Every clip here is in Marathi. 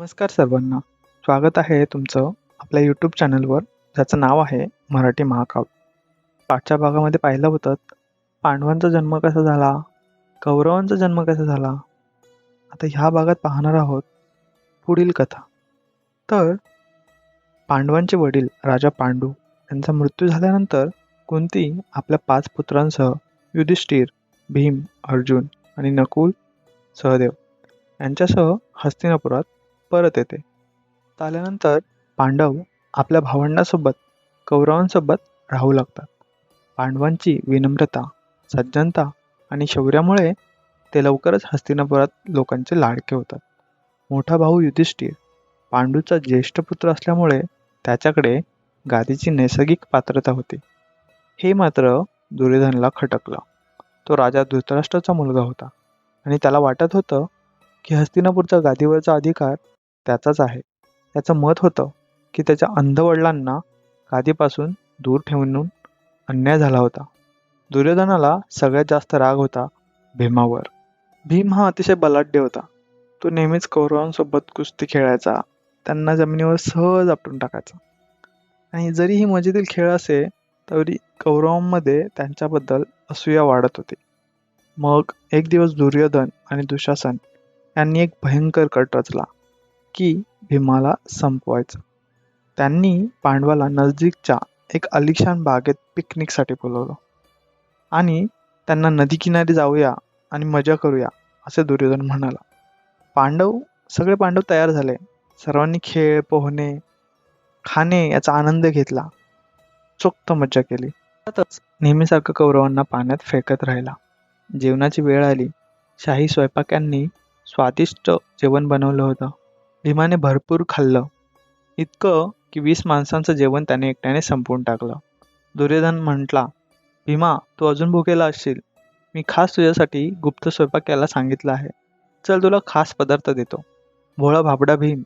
नमस्कार सर्वांना. स्वागत आहे तुमचं आपल्या यूट्यूब चॅनलवर ज्याचं नाव आहे मराठी महाकाव्य. पाठच्या भागामध्ये पाहिलं होतं पांडवांचा जन्म कसा झाला कौरवांचा जन्म कसा झाला आता ह्या भागात पाहणार आहोत पुढील कथा. तर पांडवांचे वडील राजा पांडू यांचा मृत्यू झाल्यानंतर कुंती आपल्या पाच पुत्रांसह युधिष्ठिर भीम अर्जुन आणि नकुल सहदेव यांच्यासह हस्तिनापुरात परत येते. आल्यानंतर पांडव आपल्या भावंडांसोबत कौरवांसोबत राहू लागतात. पांडवांची विनम्रता सज्जनता आणि शौर्यामुळे ते लवकरच हस्तिनापुरात लोकांचे लाडके होतात. मोठा भाऊ युधिष्ठिर पांडूचा ज्येष्ठ पुत्र असल्यामुळे त्याच्याकडे गादीची नैसर्गिक पात्रता होती. हे मात्र दुर्योधनला खटकलं. तो राजा धृतराष्ट्राचा मुलगा होता आणि त्याला वाटत होतं की हस्तिनापूरचा गादीवरचा अधिकार त्याचाच आहे. त्याचं मत होतं की त्याच्या अंध वडिलांना गादीपासून दूर ठेवून अन्याय झाला होता. दुर्योधनाला सगळ्यात जास्त राग होता भीमावर. भीम हा अतिशय बलाढ्य होता. तो नेहमीच कौरवांसोबत कुस्ती खेळायचा त्यांना जमिनीवर सहज आपटून टाकायचा. आणि जरी ही मजेतील खेळ असे तरी कौरवांमध्ये त्यांच्याबद्दल असूया वाढत होती. मग एक दिवस दुर्योधन आणि दुशासन यांनी एक भयंकर कट रचला. की भीमाला संपवायचं. त्यांनी पांडवाला नजदीकच्या एक अलिशान बागेत पिकनिकसाठी बोलवलं. आणि त्यांना नदीकिनारी जाऊया आणि मजा करूया असे दुर्योधन म्हणाला. पांडव सगळे पांडव तयार झाले. सर्वांनी खेळ पोहणे खाणे याचा आनंद घेतला. चोक्त मज्जा केली. त्यातच नेहमीसारखं कौरवांना पाण्यात फेकत राहिला. जेवणाची वेळ आली. शाही स्वयंपाक्यांनी स्वादिष्ट जेवण बनवलं होतं. भीमाने भरपूर खाल्लं. इतकं की वीस माणसांचं जेवण त्याने एकट्याने संपवून टाकलं. दुर्योधन म्हटला भीमा तू अजून भुकेला असशील. मी खास तुझ्यासाठी गुप्त स्वयंपाक यायला सांगितलं आहे. चल तुला खास पदार्थ देतो. भोळा भाबडा भीम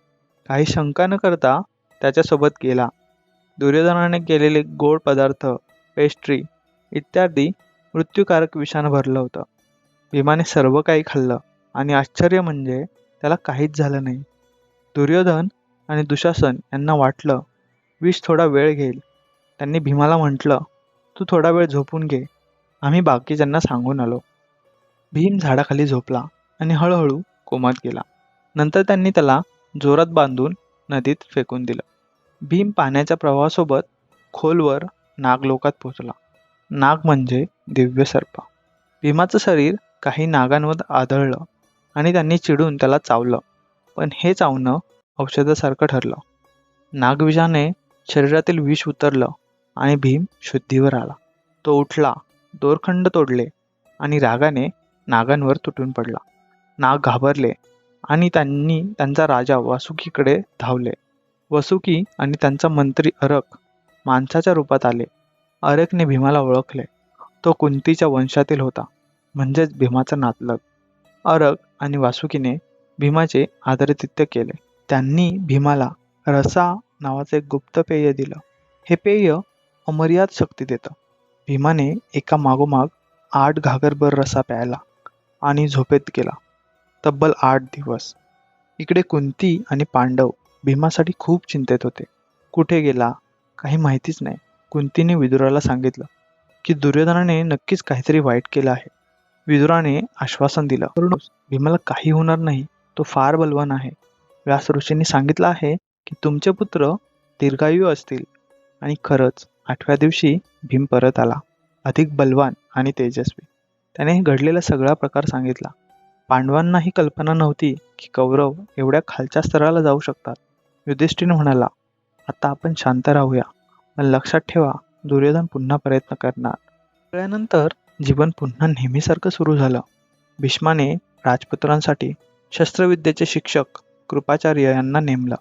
काही शंका न करता त्याच्यासोबत गेला. दुर्योधनाने केलेले गोड पदार्थ पेस्ट्री इत्यादी मृत्यूकारक विषाणं भरलं होतं. भीमाने सर्व काही खाल्लं आणि आश्चर्य म्हणजे त्याला काहीच झालं नाही. दुर्योधन आणि दुशासन यांना वाटलं विष थोडा वेळ घेईल. त्यांनी भीमाला म्हटलं तू थोडा वेळ झोपून घे. आम्ही बाकीच्यांना सांगून आलो. भीम झाडाखाली झोपला आणि हळूहळू कोमात गेला. नंतर त्यांनी त्याला जोरात बांधून नदीत फेकून दिलं. भीम पाण्याच्या प्रवाहासोबत खोलवर नागलोकात पोचला नाग म्हणजे दिव्य सर्प. भीमाचं शरीर काही नागांवर आदळलं आणि त्यांनी चिडून त्याला चावलं. पण हे चावणं औषधासारखं ठरलं. नागविजाने शरीरातील विष उतरलं आणि भीम शुद्धीवर आला. तो उठला दोरखंड तोडले आणि रागाने नागांवर तुटून पडला. नाग घाबरले आणि त्यांनी त्यांचा राजा वासुकीकडे धावले. वसुकी आणि त्यांचा मंत्री अरक माणसाच्या रूपात आले. अरकने भीमाला ओळखले. तो कुंतीच्या वंशातील होता म्हणजेच भीमाचा नातलग. अरक आणि वासुकीने भीमाचे आदरातिथ्य केले. त्यांनी भीमाला रसा नावाचे गुप्त पेय दिलं. हे पेय अमर्याद शक्ती देतं. भीमाने एका मागोमाग आठ घागरभर रसा प्यायला आणि झोपेत गेला. तब्बल आठ दिवस. इकडे कुंती आणि पांडव भीमासाठी खूप चिंतेत होते. कुठे गेला? काही माहितीच नाही. कुंतीने विदुराला सांगितलं की दुर्योधनाने नक्कीच काहीतरी वाईट केलं आहे. विदुराने आश्वासन दिलं. भीमाला काही होणार नाही. तो फार बलवान आहे. व्यास ऋषींनी सांगितलं आहे की तुमचे पुत्र दीर्घायू असतील आणि खरंच आठव्या दिवशी भीम परत आला. अधिक बलवान आणि तेजस्वी. त्याने घडलेला सगळा प्रकार सांगितला. पांडवांना ही कल्पना नव्हती की कौरव एवढ्या खालच्या स्तराला जाऊ शकतात. युधिष्ठिर म्हणाला आता आपण शांत राहूया. पण लक्षात ठेवा दुर्योधन पुन्हा प्रयत्न करणार. त्यानंतर जीवन पुन्हा नेहमीसारखं सुरू झालं. भीष्माने राजपुत्रांसाठी शस्त्रविद्येचे शिक्षक कृपाचार्य यांना नेमलं.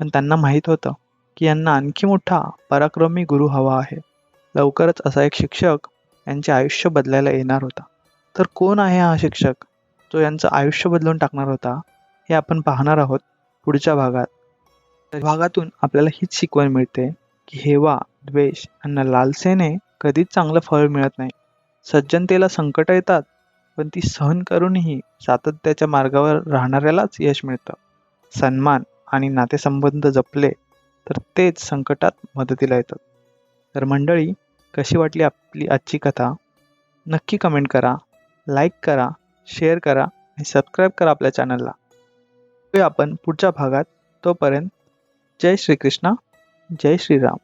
पण त्यांना माहीत होतं की यांना आणखी मोठा पराक्रमी गुरु हवा आहे. लवकरच असा एक शिक्षक यांचे आयुष्य बदलायला येणार होता. तर कोण आहे हा शिक्षक? जो यांचं आयुष्य बदलून टाकणार होता हे आपण पाहणार आहोत पुढच्या भागात. तर भागातून आपल्याला हीच शिकवण मिळते की हेवा द्वेष यांना लालसेने कधीच चांगलं फळ मिळत नाही. सज्जनतेला संकट येतात पण ती सहन करूनही सातत्याच्या मार्गावर राहणाऱ्यालाच यश मिळतं. सन्मान आणि नातेसंबंध जपले तर तेच संकटात मदतीला येतात तर मंडळी कशी वाटली आपली आजची कथा? नक्की कमेंट करा लाईक करा शेअर करा आणि सबस्क्राईब करा आपल्या चॅनलला आपण पुढच्या भागात तोपर्यंत जय श्रीकृष्ण जय श्रीराम.